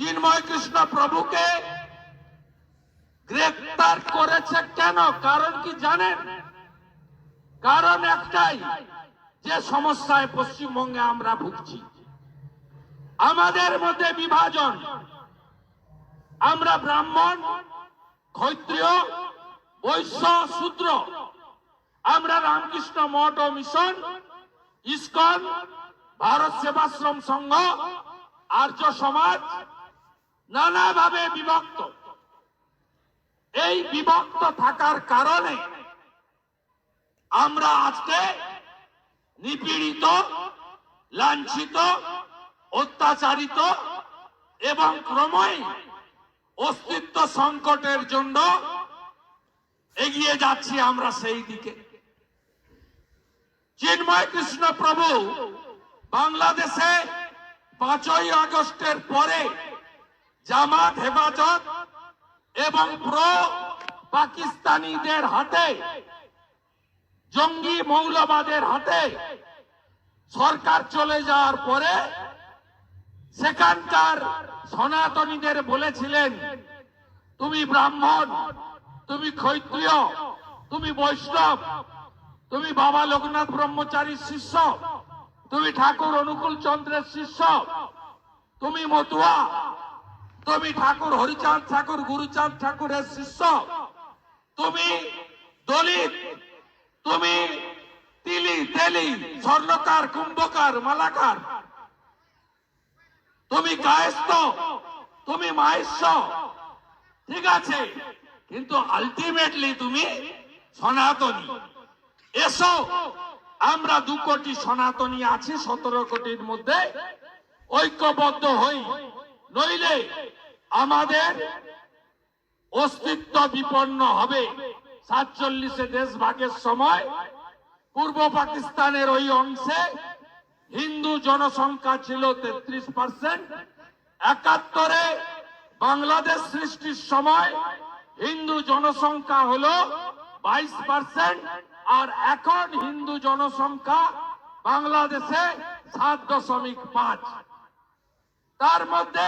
চিন্ময় কৃষ্ণ প্রভুকে গ্রেফতার করেছে কেন? কারণ কি জানেন? কারণ একটাই, যে সমস্যায় পশ্চিমবঙ্গে আমরা ভুগছি। আমাদের মধ্যে বিভাজন। আমরা ব্রাহ্মণ, ক্ষত্রিয়, বৈশ্য, শূদ্র। আমরা রামকৃষ্ণ মঠ ও মিশন, ইস্কন, ভারত সেবাশ্রম সংঘ, আর্য সমাজ নানাভাবে বিভক্ত। এই বিভক্ত থাকার কারণে আমরা আজকে নিপীড়িত, লাঞ্ছিত, অত্যাচারিত এবং ক্রমই অস্তিত্ব সংকটের জন্য এগিয়ে যাচ্ছি আমরা সেই দিকে। চিন্ময় কৃষ্ণ প্রভু বাংলাদেশে পাঁচই আগস্টের পরে জামাত হেফাজত এবং প্রো পাকিস্তানিদের হাতে, জঙ্গি মৌলবাদের হাতে সরকার চলে যাওয়ার পরে সেখানকার সনাতনীদের বলেছিলেন, তুমি ব্রাহ্মণ, তুমি ক্ষত্রিয়, তুমি বৈষ্ণব, তুমি বাবা লোকনাথ ব্রহ্মচারীর শিষ্য, তুমি ঠাকুর অনুকূল চন্দ্রের শিষ্য, তুমি মতুয়া তুমি ঠাকুর হরিচাঁদ, ঠাকুর গুরুচাঁদ, ঠাকুরের শিষ্য। তুমি দলিত, তুমি তিলি, তেলি, স্বর্ণকার, কুম্ভকার, মালাকার। তুমি কায়স্থ, তুমি মাহেশ্ব। ঠিক আছে, কিন্তু আলটিমেটলি তুমি সনাতনী। এসো, আমরা দু কোটি সনাতনী আছি, সতেরো কোটির মধ্যে ঐক্যবদ্ধ হই। নইলে আমাদের অস্তিত্ব বিপন্ন হবে। সাতচল্লিশে দেশ ভাগের সময় পূর্ব পাকিস্তানের ওই অংশে হিন্দু জনসংখ্যা ছিল তেত্রিশ পার্সেন্ট। একাত্তরে বাংলাদেশ সৃষ্টির সময় হিন্দু জনসংখ্যা হল বাইশ পার্সেন্ট আর এখন হিন্দু জনসংখ্যা বাংলাদেশে সাত দশমিক পাঁচ। তার মধ্যে